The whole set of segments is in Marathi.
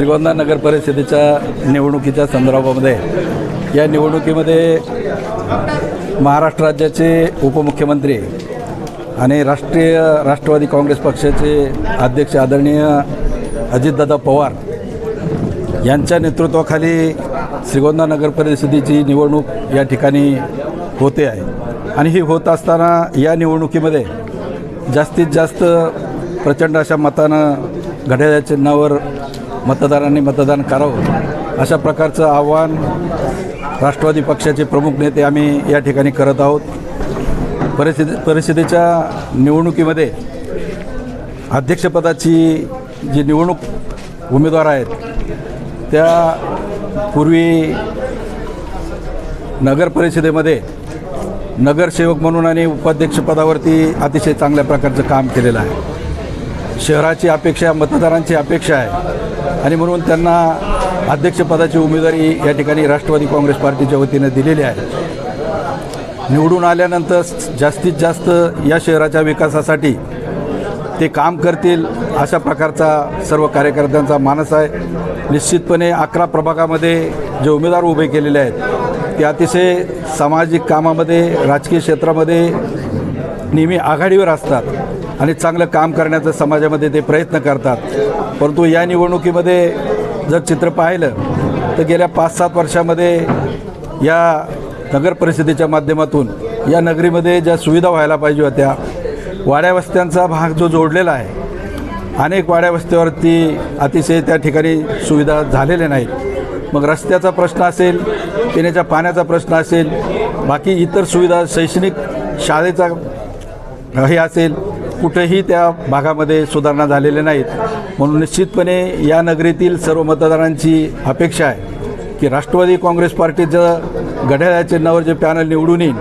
श्रीगोंदा नगर परिषदेच्या निवडणुकीच्या संदर्भामध्ये या निवडणुकीमध्ये महाराष्ट्र राज्याचे उपमुख्यमंत्री आणि राष्ट्रीय राष्ट्रवादी काँग्रेस पक्षाचे अध्यक्ष आदरणीय अजितदादा पवार यांच्या नेतृत्वाखाली श्रीगोंदा नगर परिषदेची निवडणूक या ठिकाणी होते आहे. आणि ही होत असताना या निवडणुकीमध्ये जास्तीत जास्त प्रचंड अशा मतानं घड्याळ्या चिन्हावर मतदारांनी मतदान करावं. अशा प्रकारचं आव्हान राष्ट्रवादी पक्षाचे प्रमुख नेते आम्ही या ठिकाणी करत आहोत. परिषदे परिषदेच्या निवडणुकीमध्ये अध्यक्षपदाची जी निवडणूक उमेदवार आहेत त्या पूर्वी नगर परिषदेमध्ये नगरसेवक म्हणून आणि उपाध्यक्षपदावरती अतिशय चांगल्या प्रकारचं काम केलेलं आहे. शहराची अपेक्षा मतदारांची अपेक्षा आहे. आणि म्हणून त्यांना अध्यक्षपदाची उमेदवारी या ठिकाणी राष्ट्रवादी काँग्रेस पार्टीच्या वतीनं दिलेली आहे. निवडून आल्यानंतर जास्तीत जास्त या शहराच्या विकासासाठी ते काम करतील अशा प्रकारचा सर्व कार्यकर्त्यांचा मानस आहे. निश्चितपणे अकरा प्रभागामध्ये जे उमेदवार उभे केलेले आहेत ते अतिशय सामाजिक कामामध्ये राजकीय क्षेत्रामध्ये नेहमी आघाडीवर असतात. आणि चांगलं काम करण्याचं समाजामध्ये ते प्रयत्न करतात. परंतु या निवडणुकीमध्ये जर चित्र पाहिलं तर गेल्या पाच सात वर्षामध्ये या नगर परिषदेच्या माध्यमातून या नगरीमध्ये ज्या सुविधा व्हायला पाहिजे होत्या वाड्यावस्त्यांचा भाग जो जोडलेला आहे अनेक वाड्यावस्त्यावरती अतिशय त्या ठिकाणी सुविधा झालेल्या नाहीत. मग रस्त्याचा प्रश्न असेल पिण्याच्या पाण्याचा प्रश्न असेल बाकी इतर सुविधा शैक्षणिक शाळेचा हे असेल कुठेही त्या भागामध्ये सुधारणा झालेल्या नाहीत. म्हणून निश्चितपणे या नगरीतील सर्व मतदारांची अपेक्षा आहे की राष्ट्रवादी काँग्रेस पार्टीचं घड्याळ्या चिन्हावर जे पॅनल निवडून येईल.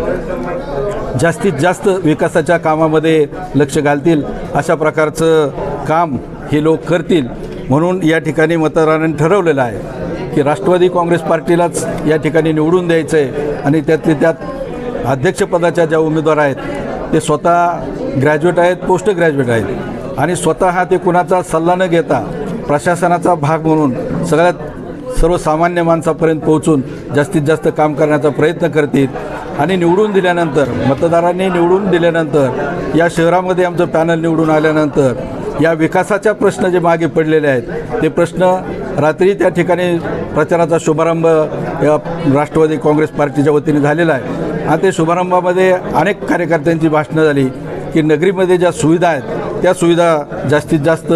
जास्तीत जास्त विकासाच्या कामामध्ये लक्ष घालतील. अशा प्रकारचं काम हे लोक करतील. म्हणून या ठिकाणी मतदारांनी ठरवलेलं आहे की राष्ट्रवादी काँग्रेस पार्टीलाच या ठिकाणी निवडून द्यायचं आहे आणि त्यातले त्यात अध्यक्षपदाच्या ज्या उमेदवार आहेत ते स्वतः ग्रॅज्युएट आहेत पोस्ट ग्रॅज्युएट आहेत. आणि स्वतः ते कुणाचा सल्ला न घेता प्रशासनाचा भाग म्हणून सगळ्यात सर्वसामान्य माणसापर्यंत पोहोचून जास्तीत जास्त काम करण्याचा प्रयत्न करतील. आणि निवडून दिल्यानंतर मतदारांनी निवडून दिल्यानंतर या शहरामध्ये आमचं पॅनल निवडून आल्यानंतर या विकासाच्या प्रश्न जे मागे पडलेले आहेत ते प्रश्न रात्री त्या ठिकाणी प्रचाराचा शुभारंभ या राष्ट्रवादी काँग्रेस पार्टीच्या वतीने झालेला आहे. आणि ते शुभारंभामध्ये अनेक कार्यकर्त्यांची भाषणं झाली की नगरीमध्ये ज्या सुविधा आहेत त्या सुविधा जास्तीत जास्त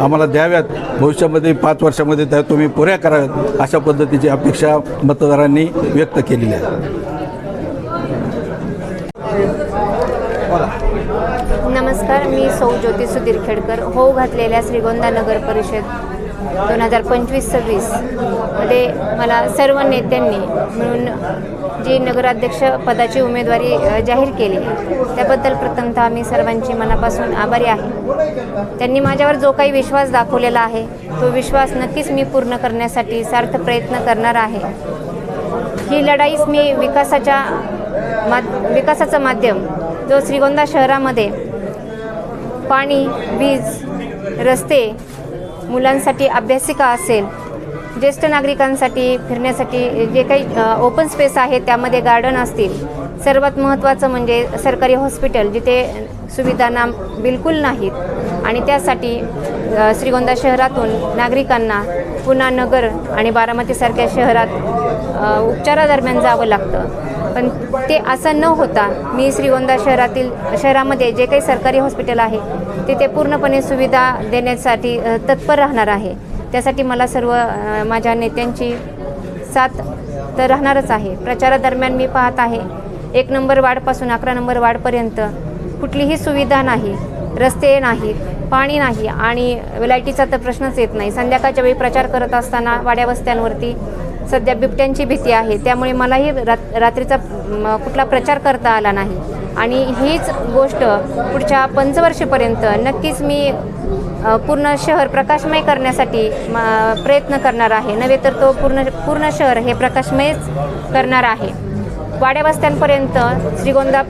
आम्हाला द्याव्यात. भविष्यामध्ये पाच वर्षामध्ये त्या तुम्ही पुऱ्या कराव्यात अशा पद्धतीची अपेक्षा मतदारांनी व्यक्त केलेली आहे. नमस्कार मी सौ ज्योती सुधीर खेडकर होऊ घातलेल्या श्रीगोंदा नगर परिषद दोन हजार पंचवीस सव्वीसमध्ये मला सर्व नेत्यांनी मिळून जी नगराध्यक्ष पदाची उमेदवारी जाहीर केली त्याबद्दल प्रथमतः मी सर्वांची मनापासून आभारी आहे. त्यांनी माझ्यावर जो काही विश्वास दाखवलेला आहे तो विश्वास नक्कीच मी पूर्ण करण्यासाठी सार्थ प्रयत्न करणार आहे. ही लढाईच मी विकासाच्या मा विकासाचं माध्यम जो श्रीगोंदा शहरामध्ये पाणी वीज रस्ते मुलांसाठी अभ्यासिका असेल ज्येष्ठ नागरिकांसाठी फिरण्यासाठी जे काही ओपन स्पेस आहे त्यामध्ये गार्डन असतील सर्वात महत्त्वाचं म्हणजे सरकारी हॉस्पिटल जिथे सुविधा ना बिलकुल नाहीत. आणि त्यासाठी श्रीगोंदा शहरातून नागरिकांना पुन्हा नगर आणि बारामतीसारख्या शहरात उपचारादरम्यान जावं लागतं. पण ते असं न होता मी श्रीगोंदा शहरातील शहरामध्ये जे काही सरकारी हॉस्पिटल आहे तिथे पूर्णपणे सुविधा देण्यासाठी तत्पर राहणार आहे. त्यासाठी मला सर्व माझ्या नेत्यांची साथ तर राहणारच आहे. प्रचारादरम्यान मी पाहत आहे एक नंबर वार्डपासून अकरा नंबर वार्डपर्यंत कुठलीही सुविधा नाही रस्ते नाहीत पाणी नाही आणि लाईटीचा तर प्रश्नच येत नाही. संध्याकाळच्या वेळी प्रचार करत असताना वाड्या वस्त्यांवरती सध्या बिबट्यांची भीती आहे. त्यामुळे मलाही रात रात्रीचा कुठला प्रचार करता आला नाही. आणि हीच गोष्ट पुढच्या पंचवर्षीपर्यंत नक्कीच मी पूर्ण शहर प्रकाशमय करण्यासाठी म, प्रयत्न करणार आहे. नव्हे तर तो पूर्ण पूर्ण शहर हे प्रकाशमयच करणार आहे. वाड्या वस्त्यांपर्यंत श्रीगोंदा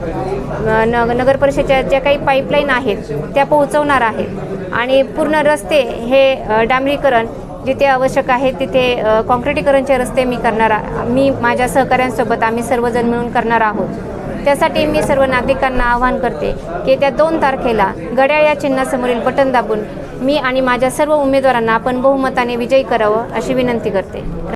न नगर परिषदेच्या ज्या काही पाईपलाईन आहेत त्या पोहोचवणार आहेत आणि पूर्ण रस्ते हे डांबरीकरण जिथे आवश्यक आहे तिथे कॉन्क्रिटीकरणचे रस्ते मी करणार आ- मी माझ्या सहकाऱ्यांसोबत आम्ही सर्वजण मिळून करणार आहोत. त्यासाठी मी सर्व नागरिकांना आवाहन करते की त्या दोन तारखेला घड्याळ या चिन्हासमोरील बटन दाबून मी आणि माझ्या सर्व उमेदवारांना आपण बहुमताने विजयी करावं अशी विनंती करते.